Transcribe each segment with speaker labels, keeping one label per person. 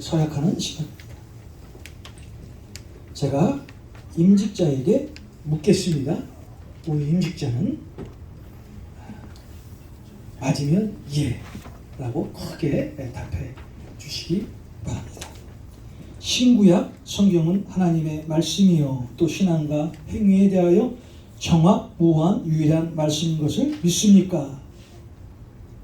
Speaker 1: 서약하는 시간입니다. 제가 임직자에게 묻겠습니다. 우리 임직자는 맞으면 예 라고 크게 답해 주시기 바랍니다. 신구약 성경은 하나님의 말씀이요 또 신앙과 행위에 대하여 정확 무한 유일한 말씀인 것을 믿습니까?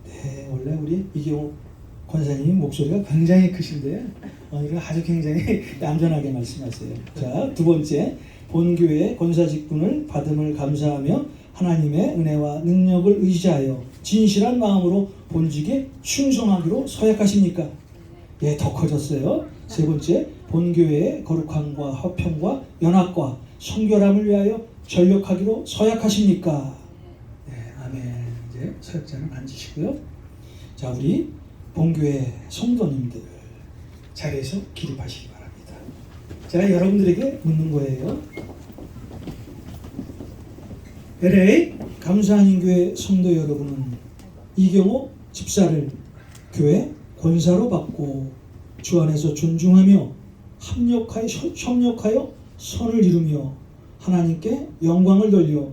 Speaker 1: 네, 원래 우리 이경호 권사님 목소리가 굉장히 크신데 어, 이거 아주 굉장히 얌전하게 말씀하세요. 자, 두 번째 본교회 권사 직분을 받음을 감사하며 하나님의 은혜와 능력을 의지하여 진실한 마음으로 본직에 충성하기로 서약하십니까? 예, 더 커졌어요. 세 번째, 본교회의 거룩함과 화평과 연합과 성결함을 위하여 전력하기로 서약하십니까? 네, 아멘. 이제 서약자는 앉으시고요. 자, 우리 본교회 성도님들 자리에서 기립하시기 바랍니다. 제가 여러분들에게 묻는 거예요. LA 감사한인교회 성도 여러분은 이경호 집사를 교회 권사로 받고 주 안에서 존중하며 합력하여 협력하여 선을 이루며 하나님께 영광을 돌려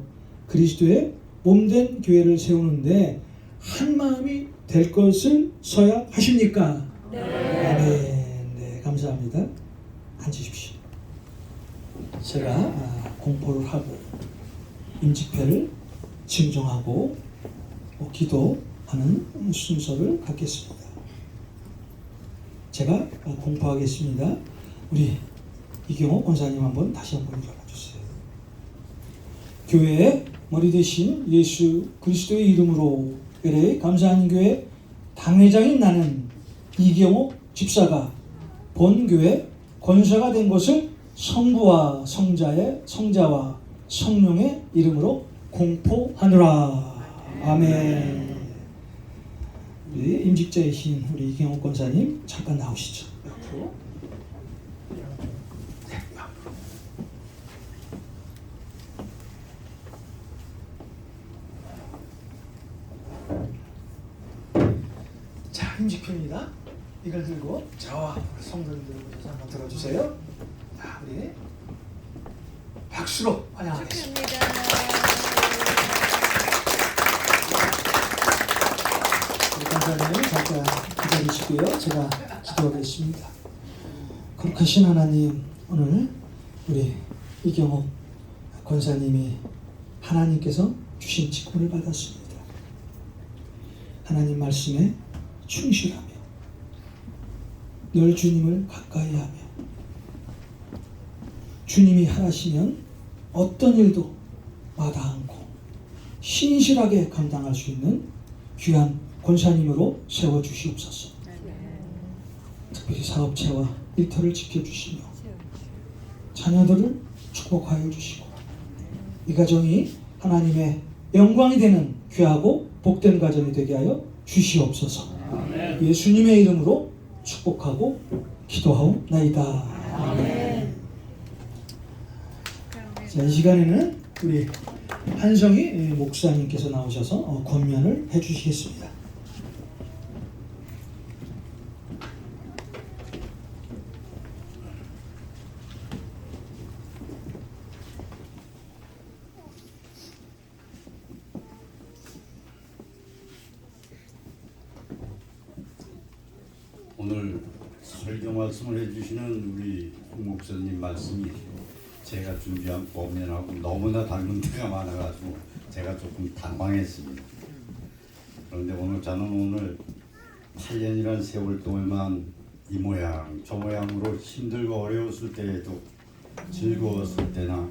Speaker 1: 그리스도의 몸된 교회를 세우는데 한 마음이 될 것을 서약하십니까? 네. 아멘. 네, 감사합니다. 앉으십시오. 제가 아, 공포를 하고 임직패를 증정하고 어, 기도하는 순서를 갖겠습니다. 제가 어, 공포하겠습니다. 우리 이경호 권사님 한번 다시 한번 일어나 주세요. 교회의 머리 대신 예수 그리스도의 이름으로 LA 감사하는 교회 당회장인 나는 이경호 집사가 본교회 권사가 된 것을 성부와 성자의 성자와 성령의 이름으로 공포하노라. 아멘. 우리 임직자이신 우리 이경호 권사님 잠깐 나오시죠. 옆으로. 네, 옆으로. 자, 임직표입니다. 이걸 들고 저와 우리 성도님들 모셔서 한번 들어주세요. 자, 우리 박수로 환영하겠습니다. 강사님 잠깐 기다리시고요. 제가 기도하겠습니다. 거룩하신 하나님, 오늘 우리 이경호 권사님이 하나님께서 주신 직분을 받았습니다. 하나님 말씀에 충실하며 늘 주님을 가까이 하며 주님이 하시면 어떤 일도 마다 않고 신실하게 감당할 수 있는 귀한 권사님으로 세워 주시옵소서. 특별히 사업체와 일터를 지켜주시며 자녀들을 축복하여 주시고 이 가정이 하나님의 영광이 되는 귀하고 복된 가정이 되게 하여 주시옵소서. 예수님의 이름으로 축복하고 기도하옵나이다. 자, 이 시간에는 우리 한성희 목사님께서 나오셔서 어, 권면을 해주시겠습니다.
Speaker 2: 오늘 설교 말씀을 해주시는 우리 홍 목사님 말씀이 제가 준비한 범면하고 너무나 닮은 데가 많아가지고 제가 조금 당황했습니다. 그런데 오늘 저는 오늘 8년이란 세월 동안만 이 모양 저 모양으로 힘들고 어려웠을 때에도 즐거웠을 때나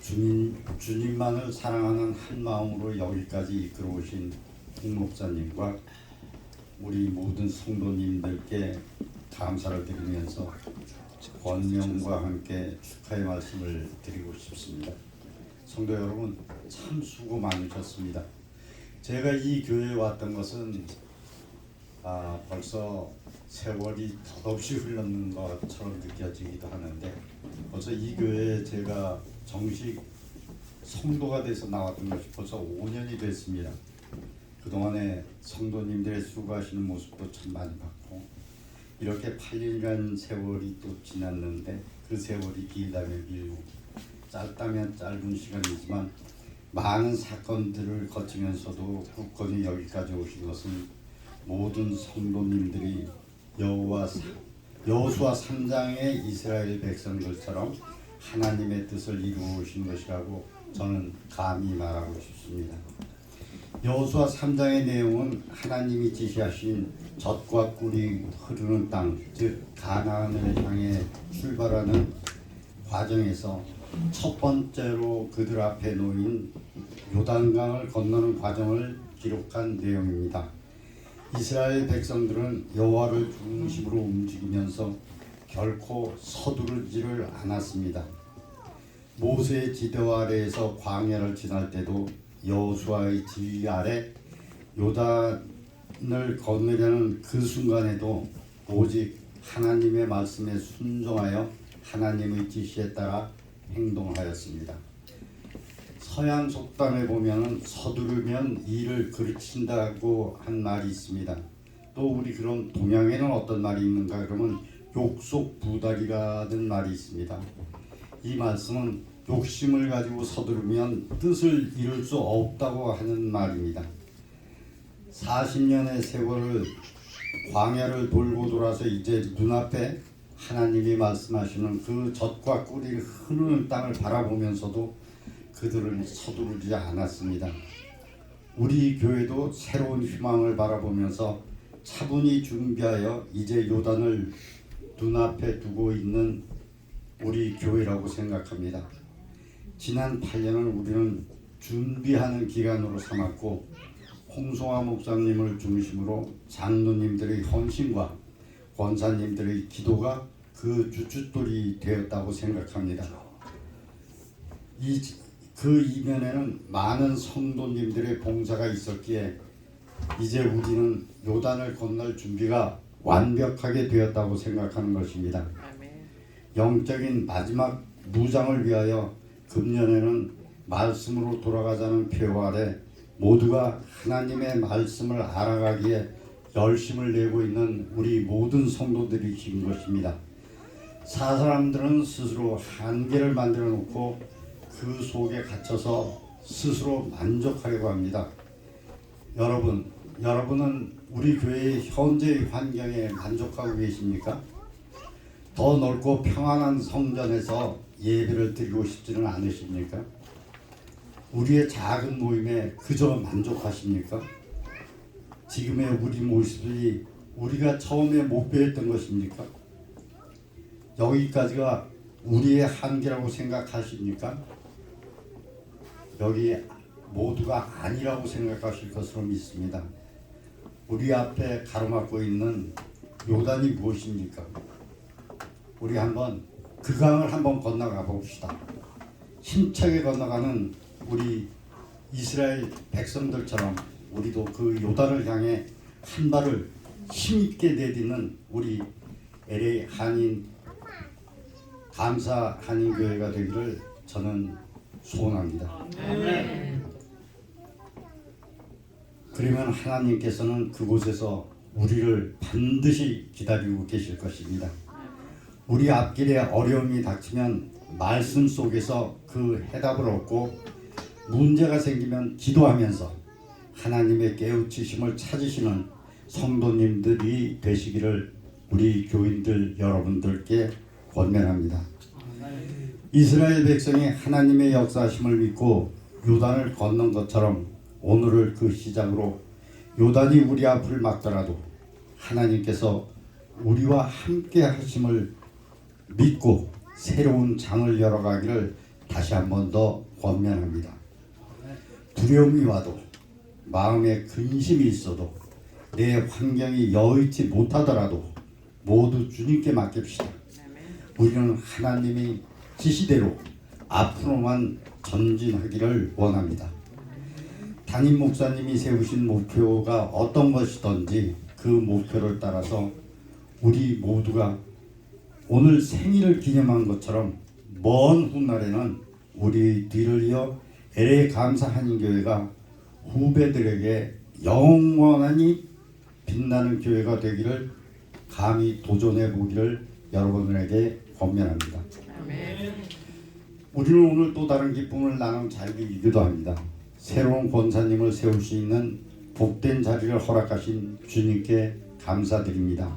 Speaker 2: 주님 주님만을 사랑하는 한 마음으로 여기까지 이끌어 오신 홍 목사님과 우리 모든 성도님들께 감사를 드리면서 권명과 함께 축하의 말씀을 드리고 싶습니다. 성도 여러분 참 수고 많으셨습니다. 제가 이 교회에 왔던 것은 아, 벌써 세월이 덧없이 흘렀는 것처럼 느껴지기도 하는데 벌써 이 교회에 제가 정식 성도가 돼서 나왔던 것이 벌써 5년이 됐습니다. 그동안에 성도님들의 수고하시는 모습도 참 많이 봤고 이렇게 8년이라는 세월이 또 지났는데 그 세월이 길다면 길고 짧다면 짧은 시간이지만 많은 사건들을 거치면서도 굳건히 여기까지 오신 것은 모든 성도님들이 여호와 사- 여호수아 3장의 이스라엘 백성들처럼 하나님의 뜻을 이루신 것이라고 저는 감히 말하고 싶습니다. 여호수아 3장의 내용은 하나님이 지시하신 젖과 꿀이 흐르는 땅, 즉 가나안을 향해 출발하는 과정에서 첫 번째로 그들 앞에 놓인 요단강을 건너는 과정을 기록한 내용입니다. 이스라엘 백성들은 여호와를 중심으로 움직이면서 결코 서두르지를 않았습니다. 모세의 지도 아래에서 광야를 지날 때도 여호수아의 지휘 아래 요단을 건너려는 그 순간에도 오직 하나님의 말씀에 순종하여 하나님의 지시에 따라 행동하였습니다. 서양 속담에 보면 서두르면 일을 그르친다고 한 말이 있습니다. 또 우리 그럼 동양에는 어떤 말이 있는가 그러면 욕속부달이라는 말이 있습니다. 이 말씀은 욕심을 가지고 서두르면 뜻을 이룰 수 없다고 하는 말입니다. 40년의 세월을 광야를 돌고 돌아서 이제 눈앞에 하나님이 말씀하시는 그 젖과 꿀이 흐르는 땅을 바라보면서도 그들은 서두르지 않았습니다. 우리 교회도 새로운 희망을 바라보면서 차분히 준비하여 이제 요단을 눈앞에 두고 있는 우리 교회라고 생각합니다. 지난 8년을 우리는 준비하는 기간으로 삼았고 홍송화 목사님을 중심으로 장로님들의 헌신과 권사님들의 기도가 그 주춧돌이 되었다고 생각합니다. 이, 그 이면에는 많은 성도님들의 봉사가 있었기에 이제 우리는 요단을 건널 준비가 완벽하게 되었다고 생각하는 것입니다. 영적인 마지막 무장을 위하여 금년에는 말씀으로 돌아가자는 표어 아래 모두가 하나님의 말씀을 알아가기에 열심을 내고 있는 우리 모든 성도들이 긴 것입니다. 사람들은 스스로 한계를 만들어 놓고 그 속에 갇혀서 스스로 만족하려고 합니다. 여러분, 여러분은 우리 교회의 현재의 환경에 만족하고 계십니까? 더 넓고 평안한 성전에서 예배를 드리고 싶지는 않으십니까? 우리의 작은 모임에 그저 만족하십니까? 지금의 우리 모습이 우리가 처음에 목표했던 것입니까? 여기까지가 우리의 한계라고 생각하십니까? 여기 모두가 아니라고 생각하실 것으로 믿습니다. 우리 앞에 가로막고 있는 요단이 무엇입니까? 우리 한번 그 강을 한번 건너가 봅시다. 힘차게 건너가는 우리 이스라엘 백성들처럼 우리도 그 요단을 향해 한 발을 힘있게 내딛는 우리 LA 한인 감사 한인 교회가 되기를 저는 소원합니다. 그러면 하나님께서는 그곳에서 우리를 반드시 기다리고 계실 것입니다. 우리 앞길에 어려움이 닥치면 말씀 속에서 그 해답을 얻고 문제가 생기면 기도하면서 하나님의 깨우치심을 찾으시는 성도님들이 되시기를 우리 교인들 여러분들께 권면합니다. 이스라엘 백성이 하나님의 역사심을 믿고 요단을 건넌 것처럼 오늘을 그 시작으로 요단이 우리 앞을 막더라도 하나님께서 우리와 함께 하심을 믿고 새로운 장을 열어가기를 다시 한 번 더 권면합니다. 두려움이 와도 마음에 근심이 있어도 내 환경이 여의치 못하더라도 모두 주님께 맡깁시다. 우리는 하나님이 지시대로 앞으로만 전진하기를 원합니다. 담임 목사님이 세우신 목표가 어떤 것이든지 그 목표를 따라서 우리 모두가 오늘 생일을 기념한 것처럼 먼 훗날에는 우리 뒤를 이어 LA 감사 한인교회가 후배들에게 영원히 빛나는 교회가 되기를 감히 도전해 보기를 여러분들에게 권면합니다. 우리는 오늘 또 다른 기쁨을 나눈 자리이기도 합니다. 새로운 권사님을 세울 수 있는 복된 자리를 허락하신 주님께 감사드립니다.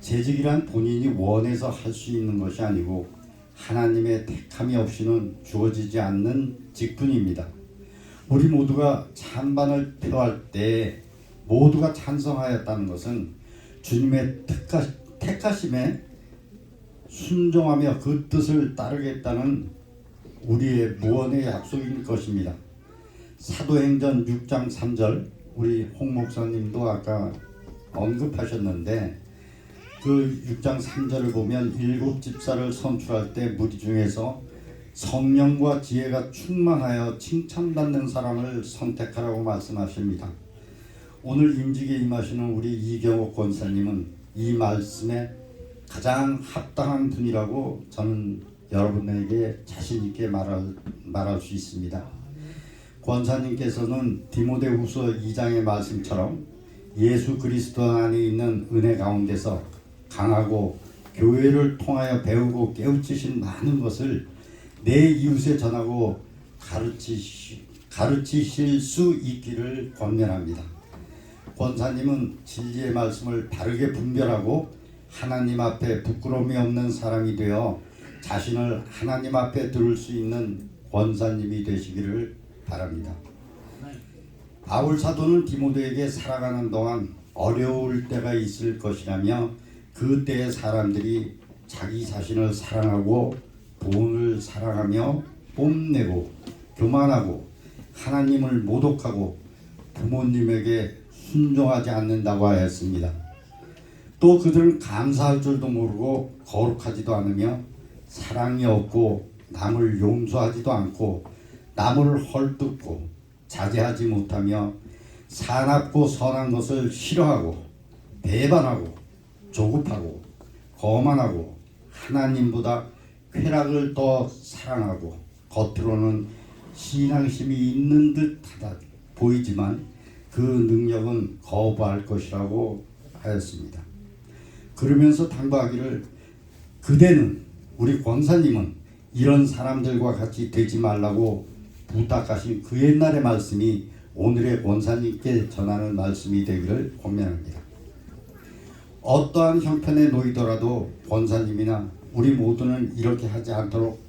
Speaker 2: 재직이란 본인이 원해서 할 수 있는 것이 아니고 하나님의 택함이 없이는 주어지지 않는 직분입니다. 우리 모두가 찬반을 표할 때 모두가 찬성하였다는 것은 주님의 택하, 택하심에 순종하며 그 뜻을 따르겠다는 우리의 무언의 약속인 것입니다. 사도행전 6장 3절 우리 홍 목사님도 아까 언급하셨는데 그 6장 3절을 보면 일곱 집사를 선출할 때 무리 중에서 성령과 지혜가 충만하여 칭찬받는 사람을 선택하라고 말씀하십니다. 오늘 임직에 임하시는 우리 이경옥 권사님은 이 말씀에 가장 합당한 분이라고 저는 여러분에게 자신 있게 말할, 말할 수 있습니다. 권사님께서는 디모데후서 2장의 말씀처럼 예수 그리스도 안에 있는 은혜 가운데서 강하고 교회를 통하여 배우고 깨우치신 많은 것을 내 이웃에 전하고 가르치시, 가르치실 수 있기를 권면합니다. 권사님은 진리의 말씀을 바르게 분별하고 하나님 앞에 부끄러움이 없는 사람이 되어 자신을 하나님 앞에 들을 수 있는 권사님이 되시기를 바랍니다. 바울 사도는 디모데에게 살아가는 동안 어려울 때가 있을 것이라며 그때의 사람들이 자기 자신을 사랑하고 돈을 사랑하며 뽐내고 교만하고 하나님을 모독하고 부모님에게 순종하지 않는다고 하였습니다. 또 그들은 감사할 줄도 모르고 거룩하지도 않으며 사랑이 없고 남을 용서하지도 않고 남을 헐뜯고 자제하지 못하며 사납고 선한 것을 싫어하고 배반하고 조급하고 거만하고 하나님보다 쾌락을 더 사랑하고 겉으로는 신앙심이 있는 듯하다 보이지만 그 능력은 거부할 것이라고 하였습니다. 그러면서 당부하기를 그대는 우리 권사님은 이런 사람들과 같이 되지 말라고 부탁하신 그 옛날의 말씀이 오늘의 권사님께 전하는 말씀이 되기를 권면합니다. 어떠한 형편에 놓이더라도 권사님이나 우리 모두는 이렇게 하지 않도록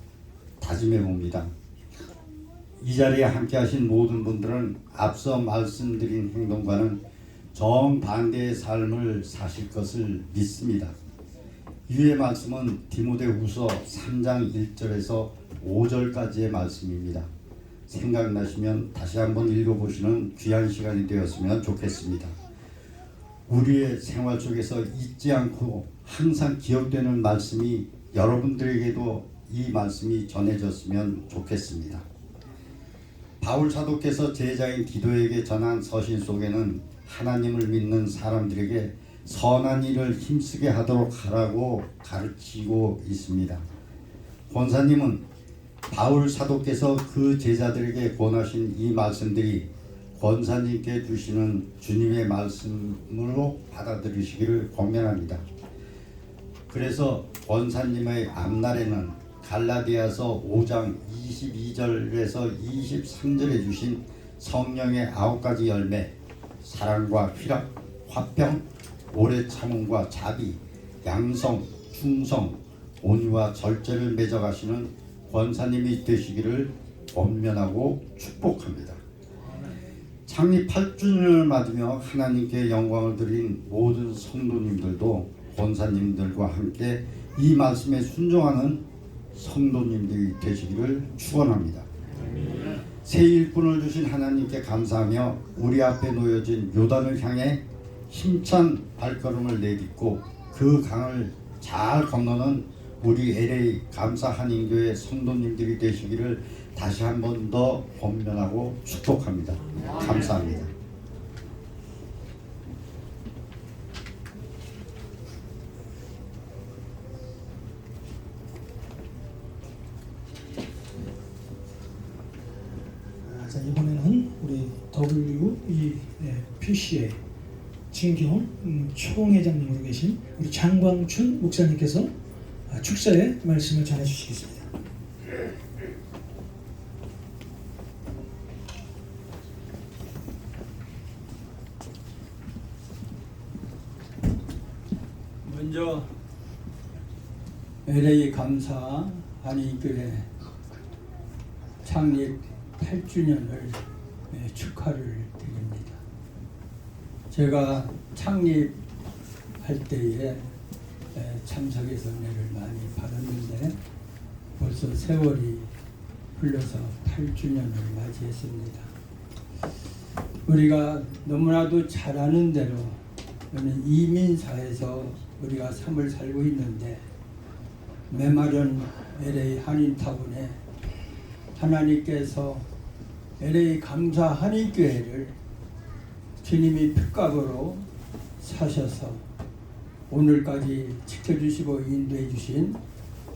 Speaker 2: 다짐해 봅니다. 이 자리에 함께 하신 모든 분들은 앞서 말씀드린 행동과는 정반대의 삶을 사실 것을 믿습니다. 위의 말씀은 디모데 후서 3장 1절에서 5절까지의 말씀입니다. 생각나시면 다시 한번 읽어보시는 귀한 시간이 되었으면 좋겠습니다. 우리의 생활 속에서 잊지 않고 항상 기억되는 말씀이 여러분들에게도 이 말씀이 전해졌으면 좋겠습니다. 바울 사도께서 제자인 디도에게 전한 서신 속에는 하나님을 믿는 사람들에게 선한 일을 힘쓰게 하도록 하라고 가르치고 있습니다. 권사님은 바울 사도께서 그 제자들에게 권하신 이 말씀들이 권사님께 주시는 주님의 말씀으로 받아들이시기를 권면합니다. 그래서 권사님의 앞날에는 갈라디아서 5장 22절에서 23절에 주신 성령의 아홉 가지 열매, 사랑과 희락, 화평, 오래 참음과 자비, 양성, 충성, 온유와 절제를 맺어가시는 권사님이 되시기를 권면하고 축복합니다. 창립 8주년을 맞으며 하나님께 영광을 드린 모든 성도님들도 권사님들과 함께 이 말씀에 순종하는 성도님들이 되시기를 축원합니다. 새 일꾼을 주신 하나님께 감사하며 우리 앞에 놓여진 요단을 향해 힘찬 발걸음을 내딛고 그 강을 잘 건너는 우리 LA 감사 한인교회 성도님들이 되시기를 다시 한 번 더 권면하고 축복합니다. 감사합니다.
Speaker 1: 자, 이번에는 우리 WE PCA 진경 음, 총회장님으로 계신 우리 장광춘 목사님께서 아, 축사의 말씀을 전해 주시겠습니다.
Speaker 3: 먼저 LA 감사 한인교회 창립 8주년을 축하를 드립니다. 제가 창립할 때에 에, 참석해서 은혜를 많이 받았는데 벌써 세월이 흘러서 8주년을 맞이했습니다. 우리가 너무나도 잘 아는 대로 이민사에서 우리가 삶을 살고 있는데 메마른 LA 한인타운에 하나님께서 LA 감사 한인교회를 주님이 핏값으로 사셔서 오늘까지 지켜주시고 인도해 주신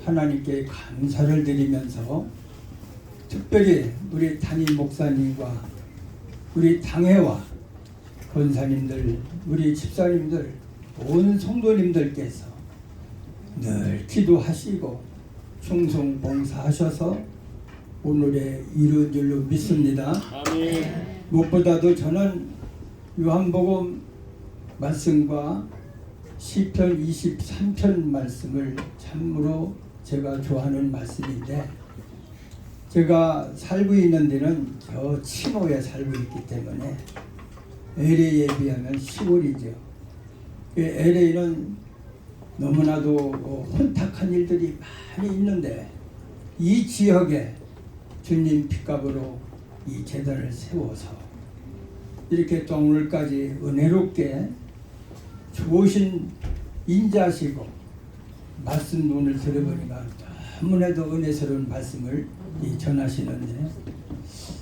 Speaker 3: 하나님께 감사를 드리면서 특별히 우리 담임 목사님과 우리 당회와 권사님들, 우리 집사님들, 온 성도님들께서 늘 기도하시고 충성 봉사하셔서 오늘의 이룬 줄로 믿습니다. 무엇보다도 저는 요한복음 말씀과 시편 23편 말씀을 참으로 제가 좋아하는 말씀인데 제가 살고 있는 데는 저 친호에 살고 있기 때문에 LA에 비하면 시골이죠. LA는 너무나도 혼탁한 일들이 많이 있는데 이 지역에 주님 핏값으로 이 재단을 세워서 이렇게 또 오늘까지 은혜롭게 좋으신 인자시고 말씀 오늘 들어보니까 너무나도 은혜스러운 말씀을 이 전하시는데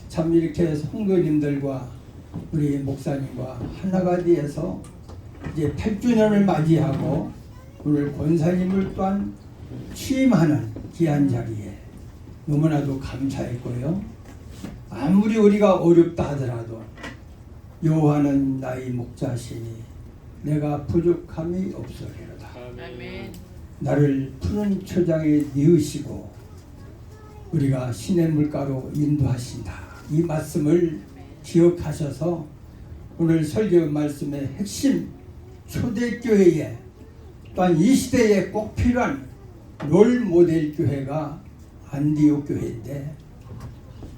Speaker 3: 참 이렇게 성도님들과 우리 목사님과 하나가 되어서 이제 8주년을 맞이하고 오늘 권사님을 또한 취임하는 귀한 자리에 너무나도 감사했고요. 아무리 우리가 어렵다 하더라도 여호와는 나의 목자시니 내가 부족함이 없으리로다.
Speaker 4: 아멘.
Speaker 3: 나를 푸른 초장에 뉘으시고 우리가 신의 물가로 인도하신다. 이 말씀을 기억하셔서 오늘 설교 말씀의 핵심 초대교회에 또한 이 시대에 꼭 필요한 롤 모델 교회가 안디옥 교회인데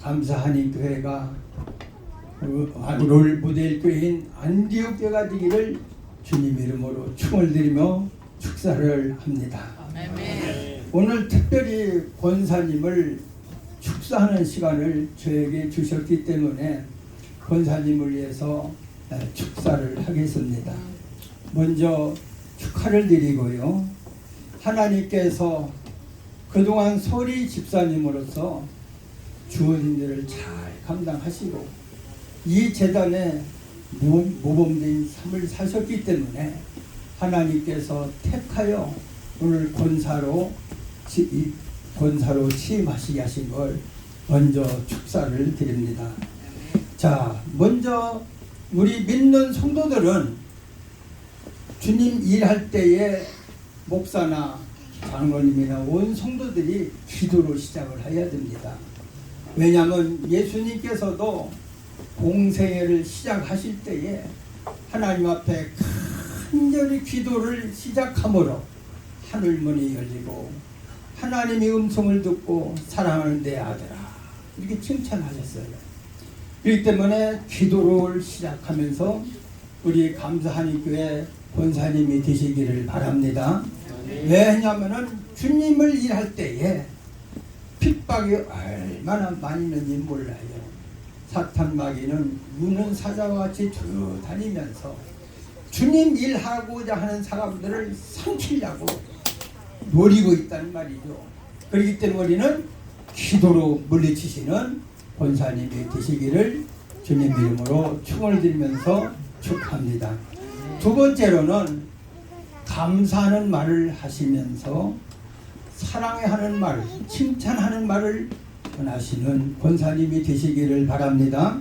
Speaker 3: 감사하는 교회가 롤 모델 교회인 안디옥 교회가 되기를 주님 이름으로 충을 드리며 축사를 합니다.
Speaker 4: 아멘.
Speaker 3: 오늘 특별히 권사님을 축사하는 시간을 저에게 주셨기 때문에 권사님을 위해서 축사를 하겠습니다. 먼저 축하를 드리고요. 하나님께서 그동안 소리 집사님으로서 주어진 일을 잘 감당하시고 이 재단에 모- 모범된 삶을 사셨기 때문에 하나님께서 택하여 오늘 권사로 권사로 취임하시게 하신 걸 먼저 축사를 드립니다. 자, 먼저 우리 믿는 성도들은 주님 일할 때에 목사나 장로님이나 온 성도들이 기도로 시작을 해야 됩니다. 왜냐하면 예수님께서도 공생애를 시작하실 때에 하나님 앞에 간절히 기도를 시작함으로 하늘문이 열리고 하나님의 음성을 듣고 사랑하는 내 아들아 이렇게 칭찬하셨어요. 그렇기 때문에 기도를 시작하면서 우리 감사하는 교회 권사님이 되시기를 바랍니다. 왜냐하면은 주님을 일할 때에 핍박이 얼마나 많이 있는지 몰라요. 사탄 마귀는 무는 사자와 같이 쭉 다니면서 주님 일하고자 하는 사람들을 삼키려고 노리고 있다는 말이죠. 그렇기 때문에 우리는 기도로 물리치시는 권사님이 되시기를 주님 이름으로 축을 드리면서 축하합니다. 두 번째로는 감사하는 말을 하시면서 사랑하는 말, 칭찬하는 말을 원하시는 권사님이 되시기를 바랍니다.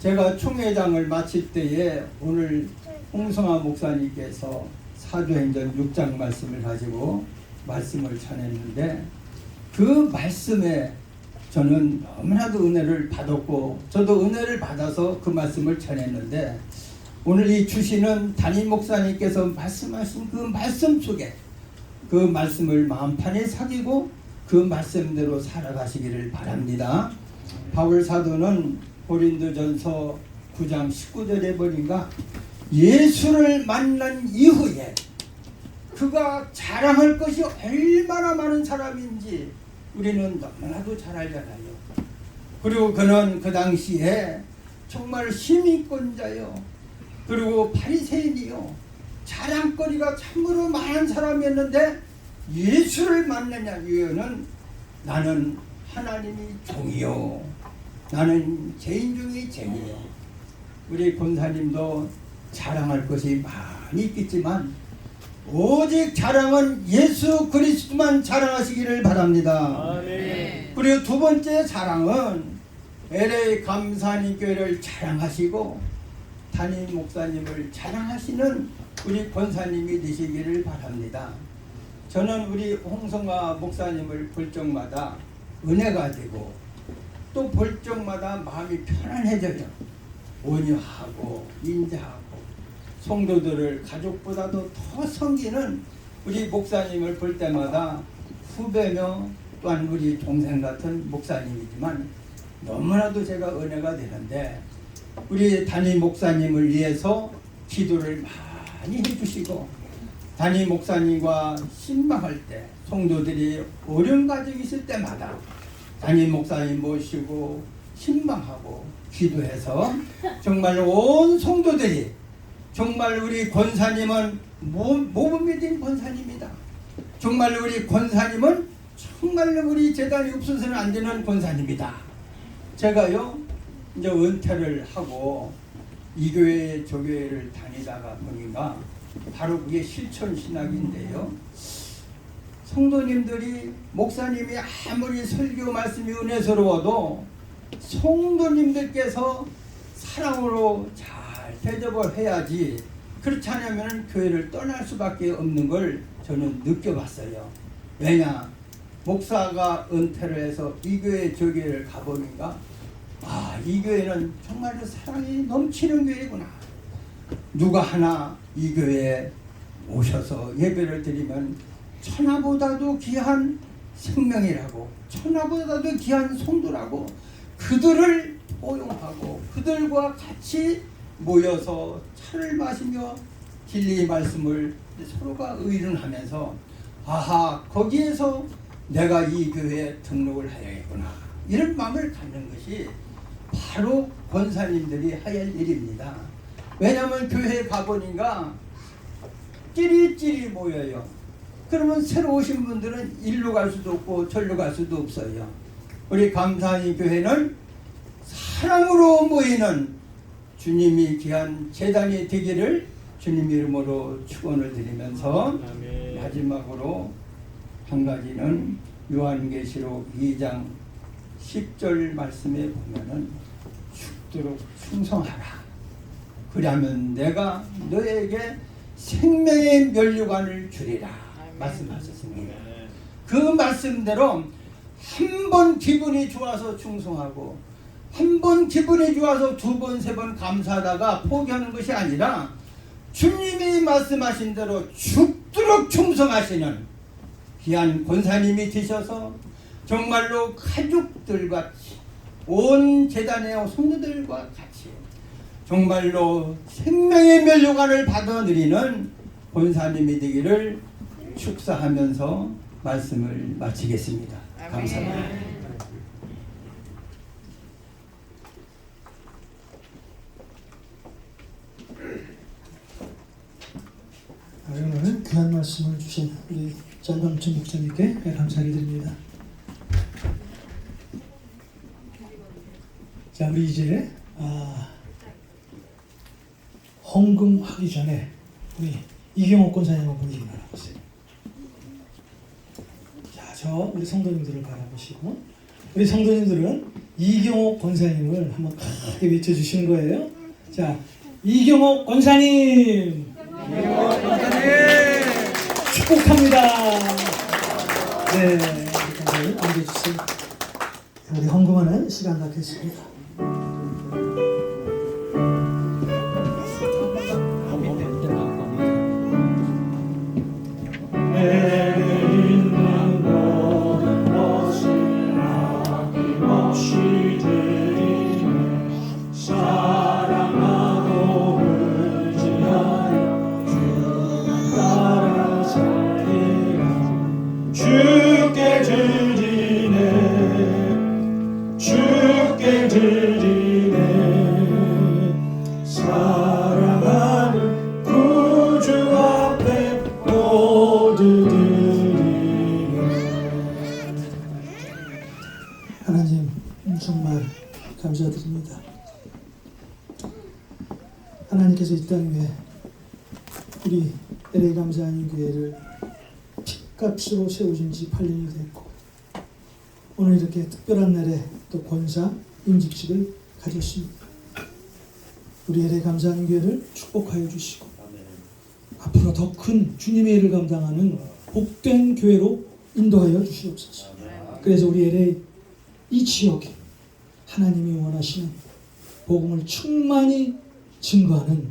Speaker 3: 제가 총회장을 마칠 때에 오늘 홍성화 목사님께서 사도행전 6장 말씀을 가지고 말씀을 전했는데 그 말씀에 저는 너무나도 은혜를 받았고 저도 은혜를 받아서 그 말씀을 전했는데 오늘 이 주시는 담임 목사님께서 말씀하신 그 말씀 속에 그 말씀을 마음판에 사귀고 그 말씀대로 살아가시기를 바랍니다. 바울 사도는 고린도전서 9장 19절에 보니까 예수를 만난 이후에 그가 자랑할 것이 얼마나 많은 사람인지 우리는 너무나도 잘 알잖아요. 그리고 그는 그 당시에 정말 시민권자요. 그리고 바리새인이요. 자랑거리가 참으로 많은 사람이었는데 예수를 만나냐 이유는 나는 하나님이 종이요. 나는 죄인 중에 죄인이요. 우리 권사님도 자랑할 것이 많이 있겠지만 오직 자랑은 예수 그리스도만 자랑하시기를 바랍니다.
Speaker 4: 네.
Speaker 3: 그리고 두 번째 자랑은 LA 감사님 교회를 자랑하시고 담임 목사님을 자랑하시는 우리 권사님이 되시기를 바랍니다. 저는 우리 홍성화 목사님을 볼 적마다 은혜가 되고 또 볼 적마다 마음이 편안해져요. 온유하고 인자하고 성도들을 가족보다도 더 섬기는 우리 목사님을 볼 때마다 후배며 또한 우리 동생 같은 목사님이지만 너무나도 제가 은혜가 되는데 우리 담임 목사님을 위해서 기도를 많이 해주시고 담임 목사님과 신방할 때 성도들이 어려운 가정이 있을 때마다 담임 목사님 모시고 신방하고 기도해서 정말 온 성도들이 정말 우리 권사님은 모- 모범 믿은 권사님이다. 정말 우리 권사님은 정말로 우리 재단이 없어서는 안 되는 권사님이다. 제가요 이제 은퇴를 하고 이 교회 저 교회를 다니다가 보니까 바로 그게 실천 신학인데요. 성도님들이 목사님이 아무리 설교 말씀이 은혜스러워도 성도님들께서 사랑으로 잘 대접을 해야지 그렇지 않으면 교회를 떠날 수밖에 없는 걸 저는 느껴봤어요. 왜냐 목사가 은퇴를 해서 이 교회 저 교회를 가보니까 아 이 교회는 정말로 사랑이 넘치는 교회구나. 누가 하나 이 교회에 오셔서 예배를 드리면 천하보다도 귀한 생명이라고 천하보다도 귀한 성도라고 그들을 포용하고 그들과 같이 모여서 차를 마시며 진리의 말씀을 서로가 의논하면서 아하 거기에서 내가 이 교회에 등록을 해야겠구나 이런 마음을 갖는 것이 바로 권사님들이 해야 할 일입니다. 왜냐하면 교회에 가보니까 찌리찌리 모여요. 그러면 새로 오신 분들은 일로 갈 수도 없고 절로 갈 수도 없어요. 우리 감사의 교회는 사랑으로 모이는 주님이 귀한 재단이 되기를 주님 이름으로 축원을 드리면서 마지막으로 한 가지는 요한계시록 2장 10절 말씀에 보면은 죽도록 충성하라. 그러면 내가 너에게 생명의 면류관을 주리라 말씀하셨습니다. 그 말씀대로 한 번 기분이 좋아서 충성하고 한 번 기분이 좋아서 두 번, 세 번 감사하다가 포기하는 것이 아니라 주님이 말씀하신 대로 죽도록 충성하시는 귀한 권사님이 되셔서 정말로 가족들같이 온 재단의 성도들과 같이 정말로 생명의 면류관을 받아 누리는 권사님이 되기를 축사하면서 말씀을 마치겠습니다. 감사합니다.
Speaker 1: 아, 오늘 귀한 말씀을 주신 우리 장광춘 목사님께 감사를 드립니다. 자, 우리 이제 아, 헌금하기 전에 우리 이경옥 권사님 한번 분위기 나눠보세요. 자, 저 우리 성도님들을 바라보시고 우리 성도님들은 이경옥 권사님을 한번 크게 외쳐주시는 거예요. 자, 이경옥 권사님! 축복합니다. 네, 권사님 앉아주세요. 우리 헌금하는 시간 갖겠습니다. 하나님께서 이땅 위에 우리 LA 감사하는 교회를 핏값으로 세우신 지 8년이 됐고 오늘 이렇게 특별한 날에 또 권사 임직식을 가졌습니다. 우리 LA 감사하는 교회를 축복하여 주시고 앞으로 더 큰 주님의 일을 감당하는 복된 교회로 인도하여 주시옵소서. 그래서 우리 LA 이 지역에 하나님이 원하시는 복음을 충만히 증거하는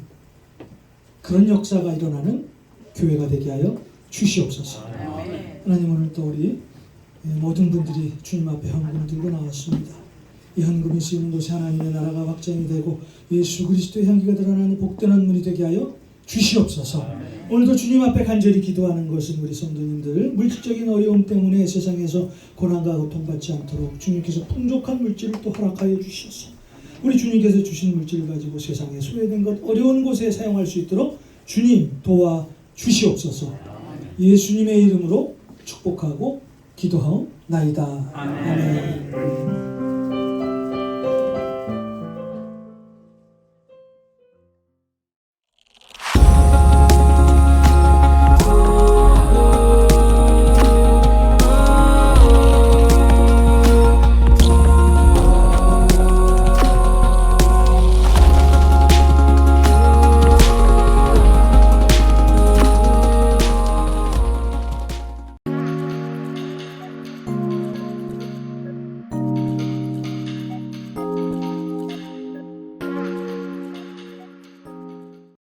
Speaker 1: 그런 역사가 일어나는 교회가 되게 하여 주시옵소서. 하나님 오늘 또 우리 예, 모든 분들이 주님 앞에 헌금 들고 나왔습니다. 이 헌금이 쓰이는 곳에 하나님의 나라가 확장이 되고 예수 그리스도의 향기가 드러나는 복된 한문이 되게 하여 주시옵소서. 오늘도 주님 앞에 간절히 기도하는 것은 우리 성도님들 물질적인 어려움 때문에 세상에서 고난과 고통받지 않도록 주님께서 풍족한 물질을 또 허락하여 주셔서 우리 주님께서 주신 물질을 가지고 세상에 소외된 것 어려운 곳에 사용할 수 있도록 주님 도와 주시옵소서. 예수님의 이름으로 축복하고 기도하옵나이다. 아멘.